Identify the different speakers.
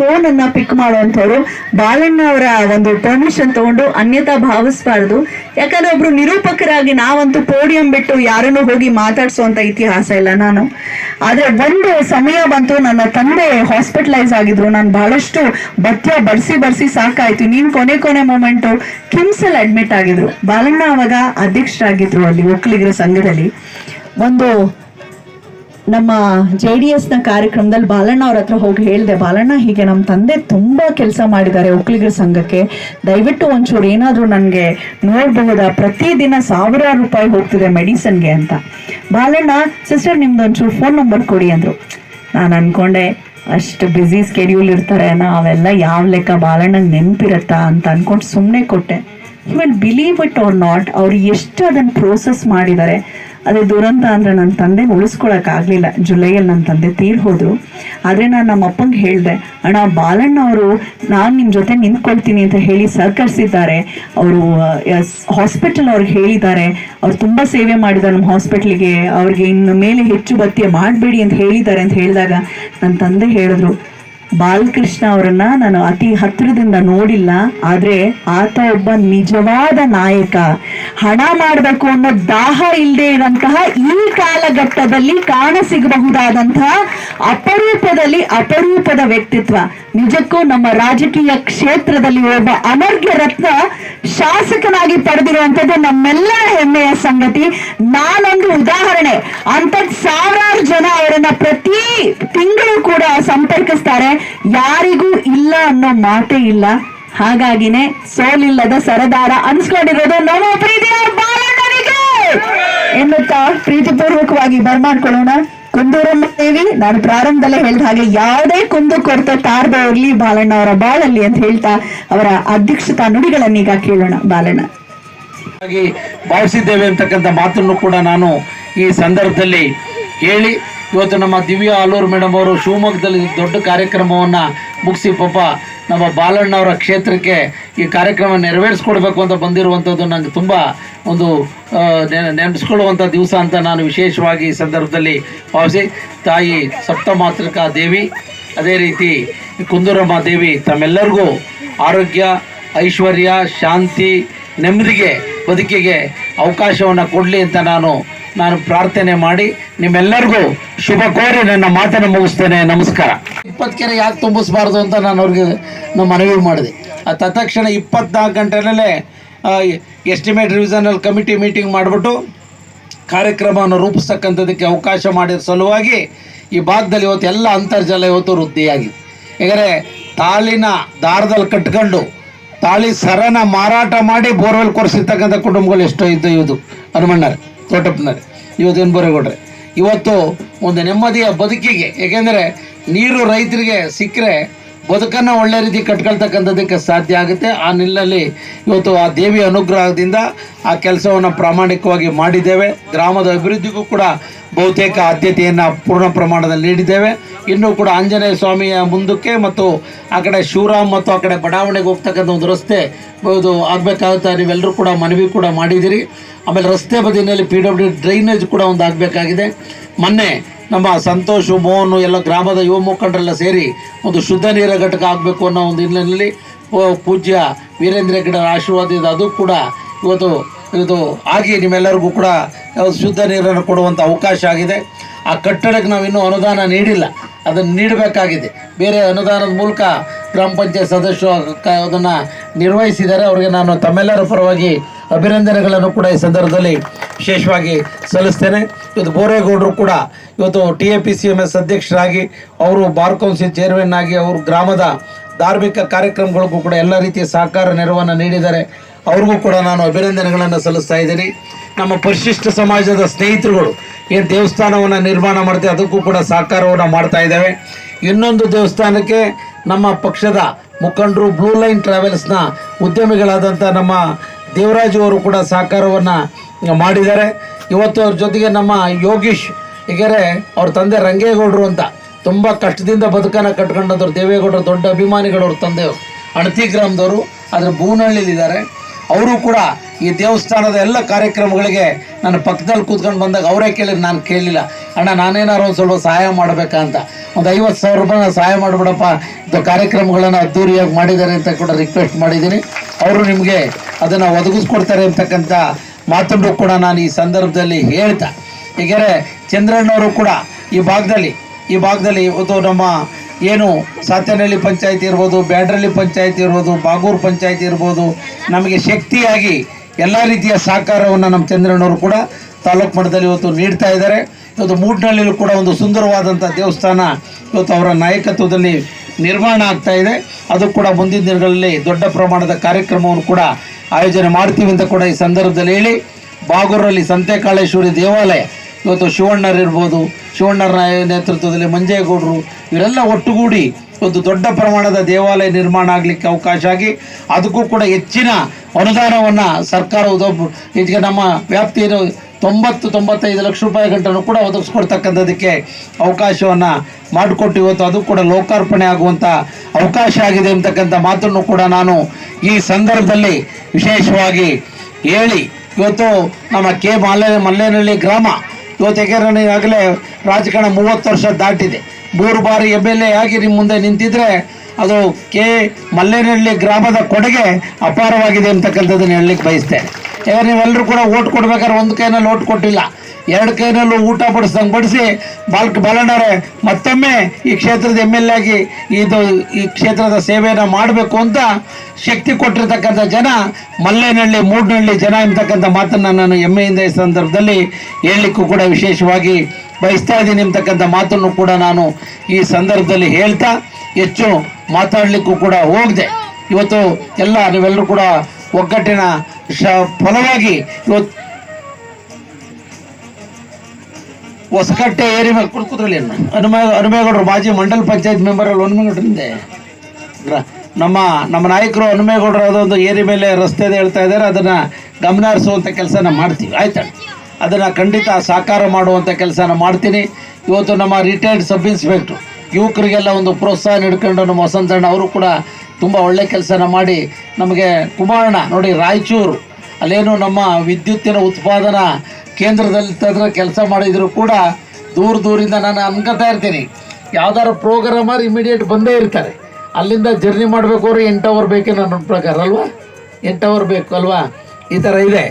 Speaker 1: Phone ಅನ್ನ ಪಿಕ್ ಮಾಡುವಂಥವ್ರು. ಬಾಲಣ್ಣ ಅವರ ಒಂದು ಪರ್ಮಿಷನ್ ತಗೊಂಡು ಅನ್ಯತಾ ಭಾವಿಸಬಾರ್ದು. ಯಾಕಂದ್ರೆ ಒಬ್ರು ನಿರೂಪಕರಾಗಿ ನಾವಂತೂ ಪೋಡಿಯಂ ಬಿಟ್ಟು ಯಾರನ್ನು ಹೋಗಿ ಮಾತಾಡಿಸುವಂತ ಇತಿಹಾಸ ಇಲ್ಲ ನಾನು. ಆದ್ರೆ ಒಂದು ಸಮಯ ಬಂತು ನನ್ನ ತಂದೆ ಹಾಸ್ಪಿಟಲೈಸ್ ಆಗಿದ್ರು. ನಾನು ಬಹಳಷ್ಟು ಬತ್ಯ ಬರ್ಸಿ ಬರ್ಸಿ ಸಾಕಾಯ್ತು. ನೀನ್ ಕೊನೆ ಕೊನೆ ಮೂಮೆಂಟ್ ಕಿಮ್ಸ್ ಅಲ್ಲಿ ಅಡ್ಮಿಟ್ ಆಗಿದ್ರು. ಬಾಲಣ್ಣ ಅವಾಗ ಅಧ್ಯಕ್ಷರಾಗಿದ್ರು ಅಲ್ಲಿ, ಒಕ್ಕಲಿಗರ ಸಂಘದಲ್ಲಿ. ಒಂದು ನಮ್ಮ ಜೆ ಡಿ ಎಸ್ನ ಕಾರ್ಯಕ್ರಮದಲ್ಲಿ ಬಾಲಣ್ಣ ಅವ್ರ ಹತ್ರ ಹೋಗಿ ಹೇಳಿದೆ, ಬಾಲಣ್ಣ, ಹೀಗೆ ನಮ್ಮ ತಂದೆ ತುಂಬಾ ಕೆಲಸ ಮಾಡಿದ್ದಾರೆ ಒಕ್ಕಲಿಗರ ಸಂಘಕ್ಕೆ. ದಯವಿಟ್ಟು ಒಂಚೂರು ಏನಾದರೂ ನನಗೆ ನೋಡಬಹುದಾ? ಪ್ರತಿದಿನ ಸಾವಿರಾರು ರೂಪಾಯಿ ಹೋಗ್ತಿದೆ ಮೆಡಿಸನ್ಗೆ ಅಂತ. ಬಾಲಣ್ಣ, ಸಿಸ್ಟರ್, ನಿಮ್ದು ಒಂಚೂರು ಫೋನ್ ನಂಬರ್ ಕೊಡಿ, ಅಂದ್ರು. ನಾನು ಅನ್ಕೊಂಡೆ, ಅಷ್ಟು ಬ್ಯುಸಿ ಸ್ಕೆಡ್ಯೂಲ್ ಇರ್ತಾರೆ ಅವೆಲ್ಲ ಯಾವ ಲೆಕ್ಕ ಬಾಲಣ್ಣಂಗೆ ನೆನಪಿರತ್ತಾ? ಅಂತ ಅನ್ಕೊಂಡು ಸುಮ್ಮನೆ ಕೊಟ್ಟೆ. Will believe it or not ಅವ್ರು ಎಷ್ಟು ಅದನ್ನು ಪ್ರೋಸೆಸ್ ಮಾಡಿದ್ದಾರೆ ಅದೇ ದುರಂತ ಅಂದ್ರೆ ನನ್ನ ತಂದೆ ಉಳಿಸ್ಕೊಳಕ್ ಆಗ್ಲಿಲ್ಲ ಜುಲೈಯಲ್ಲಿ ನನ್ನ ತಂದೆ ತೀರ್ ಹೋದ್ರು. ಆದ್ರೆ ನಾನು ನಮ್ಮ ಅಪ್ಪಂಗೆ ಹೇಳ್ದೆ, ಅಣ್ಣ, ಬಾಲಣ್ಣ ಅವರು, ನಾನು ನಿಮ್ಮ ಜೊತೆ ನಿಂತ್ಕೊಳ್ತೀನಿ ಅಂತ ಹೇಳಿ ಸಹಕರಿಸಿದ್ದಾರೆ ಅವರು ಹಾಸ್ಪಿಟಲ್ ಅವ್ರಿಗೆ ಹೇಳಿದ್ದಾರೆ. ಅವ್ರು ತುಂಬಾ ಸೇವೆ ಮಾಡಿದ್ದಾರೆ ನಮ್ಮ ಹಾಸ್ಪಿಟ್ಲಿಗೆ ಅವ್ರಿಗೆ ಇನ್ನು ಮೇಲೆ ಹೆಚ್ಚು ಭತ್ಯೆ ಮಾಡಬೇಡಿ ಅಂತ ಹೇಳಿದ್ದಾರೆ ಅಂತ ಹೇಳಿದಾಗ ನನ್ನ ತಂದೆ ಹೇಳಿದ್ರು ಬಾಲಕೃಷ್ಣ ಅವರನ್ನ ನಾನು ಅತಿ ಹತ್ತಿರದಿಂದ ನೋಡಿಲ್ಲ, ಆದ್ರೆ ಆತ ಒಬ್ಬ ನಿಜವಾದ ನಾಯಕ. ಹಣ ಮಾಡಬೇಕು ಅನ್ನೋ ದಾಹ ಇಲ್ಲದೆ ಇರಂತಹ ಈ ಕಾಲಘಟ್ಟದಲ್ಲಿ ಕಾಣ ಸಿಗಬಹುದಾದಂತಹ ಅಪರೂಪದಲ್ಲಿ ಅಪರೂಪದ ವ್ಯಕ್ತಿತ್ವ. ನಿಜಕ್ಕೂ ನಮ್ಮ ರಾಜಕೀಯ ಕ್ಷೇತ್ರದಲ್ಲಿ ಒಬ್ಬ ಅನರ್ಘ್ಯ ರತ್ನ ಶಾಸಕನಾಗಿ ಪಡೆದಿರುವಂತದ್ದು ನಮ್ಮೆಲ್ಲರ ಹೆಮ್ಮೆಯ ಸಂಗತಿ. ನಾನೊಂದು ಉದಾಹರಣೆ ಅಂತ ಸಾವಿರಾರು ಜನ ಅವರನ್ನ ಪ್ರತಿ ತಿಂಗಳು ಕೂಡ ಸಂಪರ್ಕಿಸ್ತಾರೆ. ಯಾರಿಗೂ ಇಲ್ಲ ಅನ್ನೋ ಮಾತೇ ಇಲ್ಲ. ಹಾಗಾಗಿನೇ ಸೋಲಿಲ್ಲದ ಸರದಾರ ಅನ್ಸ್ಕೊಂಡಿರೋದು ನಮ್ಮ ಪ್ರೀತಿಯ ಬಾಲಣ್ಣನಿಗೆ ಎನ್ನುತ್ತಾ ಪ್ರೀತಿಪೂರ್ವಕವಾಗಿ ಬರ್ಮಾಡ್ಕೊಳ್ಳೋಣ ಕುಂದೂರಮ್ಮ ದೇವಿ, ನಾನು ಪ್ರಾರಂಭದಲ್ಲೇ ಹೇಳಿದ ಹಾಗೆ ಯಾವುದೇ ಕುಂದು ಕೊರತೆ ತಾರದೆ ಇರಲಿ ಬಾಲಣ್ಣ ಅವರ ಬಾಳಲ್ಲಿ ಅಂತ ಹೇಳ್ತಾ ಅವರ ಅಧ್ಯಕ್ಷತಾ ನುಡಿಗಳನ್ನೀಗ ಕೇಳೋಣ. ಬಾಲಣ್ಣ.
Speaker 2: ಭಾವಿಸಿದ್ದೇವೆ ಅಂತಕ್ಕಂಥ ಮಾತನ್ನು ಕೂಡ ನಾನು ಈ ಸಂದರ್ಭದಲ್ಲಿ ಹೇಳಿ ಇವತ್ತು ನಮ್ಮ ದಿವ್ಯಾ ಆಲೂರು ಮೇಡಮ್ ಅವರು ಶಿವಮೊಗ್ಗದಲ್ಲಿ ದೊಡ್ಡ ಕಾರ್ಯಕ್ರಮವನ್ನು ಮುಗಿಸಿ ಪಾಪ ನಮ್ಮ ಬಾಲಣ್ಣವರ ಕ್ಷೇತ್ರಕ್ಕೆ ಈ ಕಾರ್ಯಕ್ರಮ ನೆರವೇರಿಸ್ಕೊಡ್ಬೇಕು ಅಂತ ಬಂದಿರುವಂಥದ್ದು ನನಗೆ ತುಂಬ ಒಂದು ನೆನೆಸ್ಕೊಳ್ಳುವಂಥ ದಿವಸ ಅಂತ ನಾನು ವಿಶೇಷವಾಗಿ ಈ ಸಂದರ್ಭದಲ್ಲಿ ಭಾವಿಸಿ. ತಾಯಿ ಸಪ್ತಮಾತೃಕಾ ದೇವಿ, ಅದೇ ರೀತಿ ಕುಂದೂರಮ್ಮ ದೇವಿ, ತಮ್ಮೆಲ್ಲರಿಗೂ ಆರೋಗ್ಯ, ಐಶ್ವರ್ಯ, ಶಾಂತಿ, ನೆಮ್ಮದಿಗೆ, ಬದುಕಿಗೆ ಅವಕಾಶವನ್ನು ಕೊಡಲಿ ಅಂತ ನಾನು ನಾನು ಪ್ರಾರ್ಥನೆ ಮಾಡಿ ನಿಮ್ಮೆಲ್ಲರಿಗೂ ಶುಭ ಕೋರಿ ನನ್ನ ಮಾತನ್ನು ಮುಗಿಸ್ತೇನೆ. ನಮಸ್ಕಾರ. ಇಪ್ಪತ್ತು ಕೆರೆ ಯಾಕೆ ತುಂಬಿಸ್ಬಾರ್ದು ಅಂತ ನಾನು ಅವ್ರಿಗೆ ನಮ್ಮ ಮನವಿ ಮಾಡಿದೆ. ಆ ತತ್ಕ್ಷಣ ಇಪ್ಪತ್ನಾಲ್ಕು ಗಂಟೆನಲ್ಲೇ ಎಸ್ಟಿಮೇಟ್ ರಿವಿಸನಲ್ ಕಮಿಟಿ ಮೀಟಿಂಗ್ ಮಾಡಿಬಿಟ್ಟು ಕಾರ್ಯಕ್ರಮವನ್ನು ರೂಪಿಸ್ತಕ್ಕಂಥದ್ದಕ್ಕೆ ಅವಕಾಶ ಮಾಡಿದ ಸಲುವಾಗಿ ಈ ಭಾಗದಲ್ಲಿ ಇವತ್ತು ಎಲ್ಲ ಅಂತರ್ಜಲ ಇವತ್ತು ವೃದ್ಧಿಯಾಗಿದೆ. ಯಾಕಂದರೆ ತಾಳಿನ ದಾರದಲ್ಲಿ ಕಟ್ಕೊಂಡು ತಾಳಿ ಸರನ ಮಾರಾಟ ಮಾಡಿ ಬೋರ್ವೆಲ್ ಕೊರಿಸಿರ್ತಕ್ಕಂಥ ಕುಟುಂಬಗಳು ಎಷ್ಟೋ ಇದ್ದು ಇವುದು ಹನುಮಣ್ಣರೇ ತೋಟಪ್ಪನರೇ ಇವತ್ತು ಬೋರೇಗೌಡ್ರೆ ಇವತ್ತು ಒಂದು ನೆಮ್ಮದಿಯ ಬದುಕಿಗೆ, ಏಕೆಂದರೆ ನೀರು ರೈತರಿಗೆ ಸಿಕ್ಕರೆ ಬದುಕನ್ನು ಒಳ್ಳೆ ರೀತಿ ಕಟ್ಕೊಳ್ತಕ್ಕಂಥದ್ದಕ್ಕೆ ಸಾಧ್ಯ ಆಗುತ್ತೆ. ಆ ನಿಲ್ಲಲ್ಲಿ ಇವತ್ತು ಆ ದೇವಿ ಅನುಗ್ರಹದಿಂದ ಆ ಕೆಲಸವನ್ನು ಪ್ರಾಮಾಣಿಕವಾಗಿ ಮಾಡಿದ್ದೇವೆ. ಗ್ರಾಮದ ಅಭಿವೃದ್ಧಿಗೂ ಕೂಡ ಬಹುತೇಕ ಆದ್ಯತೆಯನ್ನು ಪೂರ್ಣ ಪ್ರಮಾಣದಲ್ಲಿ ನೀಡಿದ್ದೇವೆ. ಇನ್ನೂ ಕೂಡ ಆಂಜನೇಯ ಸ್ವಾಮಿಯ ಮುಂದಕ್ಕೆ ಮತ್ತು ಆ ಕಡೆ ಶಿವರಾಮ್ ಮತ್ತು ಆ ಕಡೆ ಬಡಾವಣೆಗೆ ಹೋಗ್ತಕ್ಕಂಥ ಒಂದು ರಸ್ತೆ ಇದು ಆಗಬೇಕಾಗುತ್ತೆ ನೀವೆಲ್ಲರೂ ಕೂಡ ಮನವಿ ಕೂಡ ಮಾಡಿದ್ದೀರಿ. ಆಮೇಲೆ ರಸ್ತೆ ಬದಿನಲ್ಲಿ ಪಿ ಡಬ್ಲ್ಯೂ ಡ್ರೈನೇಜ್ ಕೂಡ ಒಂದು ಆಗಬೇಕಾಗಿದೆ. ಮೊನ್ನೆ ನಮ್ಮ ಸಂತೋಷ್, ಮೋಹನ್ ಎಲ್ಲ ಗ್ರಾಮದ ಯುವ ಮುಖಂಡರೆಲ್ಲ ಸೇರಿ ಒಂದು ಶುದ್ಧ ನೀರ ಘಟಕ ಆಗಬೇಕು ಅನ್ನೋ ಒಂದು ಹಿನ್ನೆಲೆಯಲ್ಲಿ ಪೂಜ್ಯ ವೀರೇಂದ್ರ ಗಿಡರ ಆಶೀರ್ವಾದದಿಂದ ಅದು ಕೂಡ ಇವತ್ತು ಇದು ಆಗಿ ನಿಮ್ಮೆಲ್ಲರಿಗೂ ಕೂಡ ಶುದ್ಧ ನೀರನ್ನು ಕೊಡುವಂಥ ಅವಕಾಶ ಆಗಿದೆ. ಆ ಕಟ್ಟಡಕ್ಕೆ ನಾವು ಇನ್ನೂ ಅನುದಾನ ನೀಡಿಲ್ಲ. ಅದನ್ನು ನೀಡಬೇಕಾಗಿದೆ. ಬೇರೆ ಅನುದಾನದ ಮೂಲಕ ಗ್ರಾಮ ಪಂಚಾಯತ್ ಸದಸ್ಯರು ಅದನ್ನು ನಿರ್ವಹಿಸಿದ್ದಾರೆ ಅವರಿಗೆ ನಾನು ತಮ್ಮೆಲ್ಲರ ಪರವಾಗಿ ಅಭಿನಂದನೆಗಳನ್ನು ಕೂಡ ಈ ಸಂದರ್ಭದಲ್ಲಿ ವಿಶೇಷವಾಗಿ ಸಲ್ಲಿಸ್ತೇನೆ. ಇವತ್ತು ಬೋರೇಗೌಡರು ಕೂಡ ಇವತ್ತು T A P C M S ಅಧ್ಯಕ್ಷರಾಗಿ ಅವರು ಬಾರ್ ಕೌನ್ಸಿಲ್ ಚೇರ್ಮನ್ ಆಗಿ ಅವರು ಗ್ರಾಮದ ಧಾರ್ಮಿಕ ಕಾರ್ಯಕ್ರಮಗಳಿಗೂ ಕೂಡ ಎಲ್ಲ ರೀತಿಯ ಸಹಕಾರ ನೆರವನ್ನು ನೀಡಿದ್ದಾರೆ. ಅವ್ರಿಗೂ ಕೂಡ ನಾನು ಅಭಿನಂದನೆಗಳನ್ನು ಸಲ್ಲಿಸ್ತಾ ಇದ್ದೀನಿ. ನಮ್ಮ ಪರಿಶಿಷ್ಟ ಸಮಾಜದ ಸ್ನೇಹಿತರುಗಳು ಏನು ದೇವಸ್ಥಾನವನ್ನು ನಿರ್ಮಾಣ ಮಾಡ್ತೀವಿ ಅದಕ್ಕೂ ಕೂಡ ಸಹಕಾರವನ್ನು ಮಾಡ್ತಾ ಇದ್ದೇವೆ. ಇನ್ನೊಂದು ದೇವಸ್ಥಾನಕ್ಕೆ ನಮ್ಮ ಪಕ್ಷದ ಮುಖಂಡರು ಬ್ಲೂ ಲೈನ್ ಟ್ರಾವೆಲ್ಸ್ನ ಉದ್ಯಮಿಗಳಾದಂಥ ನಮ್ಮ ದೇವರಾಜು ಅವರು ಕೂಡ ಸಹಕಾರವನ್ನು ಮಾಡಿದ್ದಾರೆ. ಇವತ್ತು ಅವ್ರ ಜೊತೆಗೆ ನಮ್ಮ ಯೋಗೀಶ್ ಹೀಗಾರೆ ಅವ್ರ ತಂದೆ ರಂಗೇಗೌಡರು ಅಂತ ತುಂಬ ಕಷ್ಟದಿಂದ ಬದುಕನ್ನು ಕಟ್ಕೊಂಡಂಥವ್ರು ದೇವೇಗೌಡರು ದೊಡ್ಡ ಅಭಿಮಾನಿಗಳು ಅವ್ರ ತಂದೆಯವರು. ಅಣತಿ ಗ್ರಾಮದವರು, ಆದರೆ ಬೂನಹಳ್ಳಿಲಿದ್ದಾರೆ ಅವರು ಕೂಡ ಈ ದೇವಸ್ಥಾನದ ಎಲ್ಲ ಕಾರ್ಯಕ್ರಮಗಳಿಗೆ ನನ್ನ ಪಕ್ಕದಲ್ಲಿ ಕೂತ್ಕೊಂಡು ಬಂದಾಗ ಅವರೇ ಕೇಳಿದ್ರು, ನಾನು ಕೇಳಲಿಲ್ಲ. ಅಣ್ಣ ನಾನೇನಾರು ಒಂದು ಸ್ವಲ್ಪ ಸಹಾಯ ಮಾಡಬೇಕಾ ಅಂತ ಒಂದು ಐವತ್ತು ಸಾವಿರ ರೂಪಾಯಿ ನಾನು ಸಹಾಯ ಮಾಡಿಬಿಡಪ್ಪ, ಇದು ಕಾರ್ಯಕ್ರಮಗಳನ್ನು ಅದ್ದೂರಿಯಾಗಿ ಮಾಡಿದ್ದಾರೆ ಅಂತ ಕೂಡ ರಿಕ್ವೆಸ್ಟ್ ಮಾಡಿದ್ದೀನಿ. ಅವರು ನಿಮಗೆ ಅದನ್ನು ಒದಗಿಸ್ಕೊಡ್ತಾರೆ ಅಂತಕ್ಕಂಥ ಮಾತನ್ನು ಕೂಡ ನಾನು ಈ ಸಂದರ್ಭದಲ್ಲಿ ಹೇಳ್ತಾ. ಹೀಗಾರೆ ಚಂದ್ರಣ್ಣವರು ಕೂಡ ಈ ಭಾಗದಲ್ಲಿ ಈ ಭಾಗದಲ್ಲಿ ಇವತ್ತು ನಮ್ಮ ಏನು ಸಾತನಹಳ್ಳಿ ಪಂಚಾಯತಿ ಇರ್ಬೋದು ಬ್ಯಾಡ್ರಳ್ಳಿ ಪಂಚಾಯತಿ ಇರ್ಬೋದು, ಬಾಗೂರು ಪಂಚಾಯತಿ ಇರ್ಬೋದು, ನಮಗೆ ಶಕ್ತಿಯಾಗಿ ಎಲ್ಲ ರೀತಿಯ ಸಹಕಾರವನ್ನು ನಮ್ಮ ಚಂದ್ರಣ್ಣವರು ಕೂಡ ತಾಲೂಕು ಮಟ್ಟದಲ್ಲಿ ಇವತ್ತು ನೀಡ್ತಾ ಇದ್ದಾರೆ. ಇವತ್ತು ಮೂಡ್ನಹಳ್ಳಿಯಲ್ಲೂ ಕೂಡ ಒಂದು ಸುಂದರವಾದಂಥ ದೇವಸ್ಥಾನ ಇವತ್ತು ಅವರ ನಾಯಕತ್ವದಲ್ಲಿ ನಿರ್ಮಾಣ ಆಗ್ತಾ ಇದೆ. ಅದು ಕೂಡ ಮುಂದಿನ ದಿನಗಳಲ್ಲಿ ದೊಡ್ಡ ಪ್ರಮಾಣದ ಕಾರ್ಯಕ್ರಮವನ್ನು ಕೂಡ ಆಯೋಜನೆ ಮಾಡ್ತೀವಿ ಅಂತ ಕೂಡ ಈ ಸಂದರ್ಭದಲ್ಲಿ ಹೇಳಿ. ಬಾಗೂರಲ್ಲಿ ಸಂತೆಕಾಳೇಶ್ವರಿ ದೇವಾಲಯ ಇವತ್ತು ಶಿವಣ್ಣರಿರ್ಬೋದು ಶಿವಣ್ಣರ ನಾಯ- ನೇತೃತ್ವದಲ್ಲಿ ಮಂಜೇಗೌಡರು, ಇವರೆಲ್ಲ ಒಟ್ಟುಗೂಡಿ ಒಂದು ದೊಡ್ಡ ಪ್ರಮಾಣದ ದೇವಾಲಯ ನಿರ್ಮಾಣ ಆಗಲಿಕ್ಕೆ ಅವಕಾಶ ಆಗಿ ಅದಕ್ಕೂ ಕೂಡ ಹೆಚ್ಚಿನ ಅನುದಾನವನ್ನು ಸರ್ಕಾರ ಉದೊಬ್ಬ ಈಗ ನಮ್ಮ ವ್ಯಾಪ್ತಿಯನ್ನು ತೊಂಬತ್ತು, ತೊಂಬತ್ತೈದು ಲಕ್ಷ ರೂಪಾಯಿ ಗಂಟನ್ನು ಕೂಡ ಒದಗಿಸ್ಕೊಡ್ತಕ್ಕಂಥದಕ್ಕೆ ಅವಕಾಶವನ್ನು ಮಾಡಿಕೊಟ್ಟು ಇವತ್ತು ಅದು ಕೂಡ ಲೋಕಾರ್ಪಣೆ ಆಗುವಂಥ ಅವಕಾಶ ಆಗಿದೆ ಅಂತಕ್ಕಂಥ ಮಾತನ್ನು ಕೂಡ ನಾನು ಈ ಸಂದರ್ಭದಲ್ಲಿ ವಿಶೇಷವಾಗಿ ಹೇಳಿ. ಇವತ್ತು ನಮ್ಮ ಕೆ. ಮಲ್ಲೆ ಮಲ್ಲೇನಹಳ್ಳಿ ಗ್ರಾಮ ಇವತ್ತು ಯಾಕೆಂದ್ರೆ ಈಗಾಗಲೇ ರಾಜಕಾರಣ ಮೂವತ್ತು ವರ್ಷ ದಾಟಿದೆ. ಮೂರು ಬಾರಿ ಎಂ ಎಲ್ ಎ ಆಗಿ ನಿಮ್ಮ ಮುಂದೆ ನಿಂತಿದ್ರೆ ಅದು ಕೆ ಮಲ್ಲೇನಹಳ್ಳಿ ಗ್ರಾಮದ ಕೊಡುಗೆ ಅಪಾರವಾಗಿದೆ ಅಂತಕ್ಕಂಥದ್ದನ್ನು ಹೇಳಲಿಕ್ಕೆ ಬಯಸ್ತೇನೆ. ನೀವೆಲ್ಲರೂ ಕೂಡ ಓಟ್ ಕೊಡ್ಬೇಕಾದ್ರೆ ಒಂದು ಕೈನಲ್ಲಿ ಓಟ್ ಕೊಟ್ಟಿಲ್ಲ. ಎರಡು ಕೈನಲ್ಲೂ ಊಟ ಬಡಿಸ್ದಂಗೆ ಬಡಿಸಿ, ಬಾಲ್ಕ್ ಬಾಲಣ್ಣವ್ರೆ ಮತ್ತೊಮ್ಮೆ ಈ ಕ್ಷೇತ್ರದ ಎಂ ಎಲ್ ಆಗಿ ಇದು ಈ ಕ್ಷೇತ್ರದ ಸೇವೆಯನ್ನು ಮಾಡಬೇಕು ಅಂತ ಶಕ್ತಿ ಕೊಟ್ಟಿರ್ತಕ್ಕಂಥ ಜನ, ಮಲ್ಲೇನಹಳ್ಳಿ, ಮೂಡ್ನಹಳ್ಳಿ ಜನ ಎಂಬತಕ್ಕಂಥ ಮಾತನ್ನು ನಾನು ಹೆಮ್ಮೆಯಿಂದ ಈ ಸಂದರ್ಭದಲ್ಲಿ ಹೇಳಲಿಕ್ಕೂ ಕೂಡ ವಿಶೇಷವಾಗಿ ಬಯಸ್ತಾ ಇದ್ದೀನಿ ಎಂಬತಕ್ಕಂಥ ಮಾತನ್ನು ಕೂಡ ನಾನು ಈ ಸಂದರ್ಭದಲ್ಲಿ ಹೇಳ್ತಾ ಹೆಚ್ಚು ಮಾತಾಡಲಿಕ್ಕೂ ಕೂಡ ಹೋಗಿದೆ. ಇವತ್ತು ಎಲ್ಲ ನೀವೆಲ್ಲರೂ ಕೂಡ ಒಗ್ಗಟ್ಟಿನ ಫಲವಾಗಿ ಇವತ್ತು ಹೊಸಕಟ್ಟೆ ಏರಿ ಮೇಲೆ ಕುಡ್ಕೋದ್ರಲ್ಲಿ ಹನುಮೇ ಹನುಮೇಗೌಡರು ಮಾಜಿ ಮಂಡಲ್ ಪಂಚಾಯತ್ ಮೆಂಬರ್ ಅಲ್ಲಿ ಹನುಮೇಗೌಡರಿಂದೆ. ನಮ್ಮ ನಮ್ಮ ನಾಯಕರು ಹನುಮೇಗೌಡರು ಅದೊಂದು ಏರಿ ಮೇಲೆ ರಸ್ತೆ ಹೇಳ್ತಾ ಇದ್ದಾರೆ. ಅದನ್ನು ಗಮನ ಹರಿಸುವಂಥ ಕೆಲಸನ ಮಾಡ್ತೀವಿ. ಆಯ್ತಾ? ಅದನ್ನು ಖಂಡಿತ ಸಾಕಾರ ಮಾಡುವಂಥ ಕೆಲಸನ ಮಾಡ್ತೀನಿ. ಇವತ್ತು ನಮ್ಮ ರಿಟೈರ್ಡ್ ಸಬ್ ಇನ್ಸ್ಪೆಕ್ಟ್ರು ಯುವಕರಿಗೆಲ್ಲ ಒಂದು ಪ್ರೋತ್ಸಾಹ ನೀಡ್ಕೊಂಡು ನಮ್ಮ ವಸಂತಣ್ಣ ಅವರು ಕೂಡ ತುಂಬ ಒಳ್ಳೆ ಕೆಲಸನ ಮಾಡಿ ನಮಗೆ ಕುಮಾರಣ್ಣ, ನೋಡಿ ರಾಯಚೂರು, ಅಲ್ಲೇನು ನಮ್ಮ ವಿದ್ಯುತ್ತಿನ ಉತ್ಪಾದನಾ ಕೇಂದ್ರದಲ್ಲಿ ತಂದ್ರೆ ಕೆಲಸ ಮಾಡಿದ್ರು ಕೂಡ ದೂರ ದೂರಿಂದ ನಾನು ಅನ್ಕೋತಾ ಇರ್ತೀನಿ. ಯಾವ್ದಾದ್ರು ಪ್ರೋಗ್ರಾಮರ್ ಇಮಿಡಿಯೇಟ್ ಬಂದೇ ಇರ್ತಾರೆ. ಅಲ್ಲಿಂದ ಜರ್ನಿ ಮಾಡಬೇಕು ಅವರು ಎಂಟು ಅವರ್ ಬೇಕೇ ನನ್ನ ಪ್ರಕಾರ, ಅಲ್ವಾ? ಎಂಟು ಅವರ್ ಬೇಕು, ಅಲ್ವಾ? ಈ ಥರ ಇದೆ.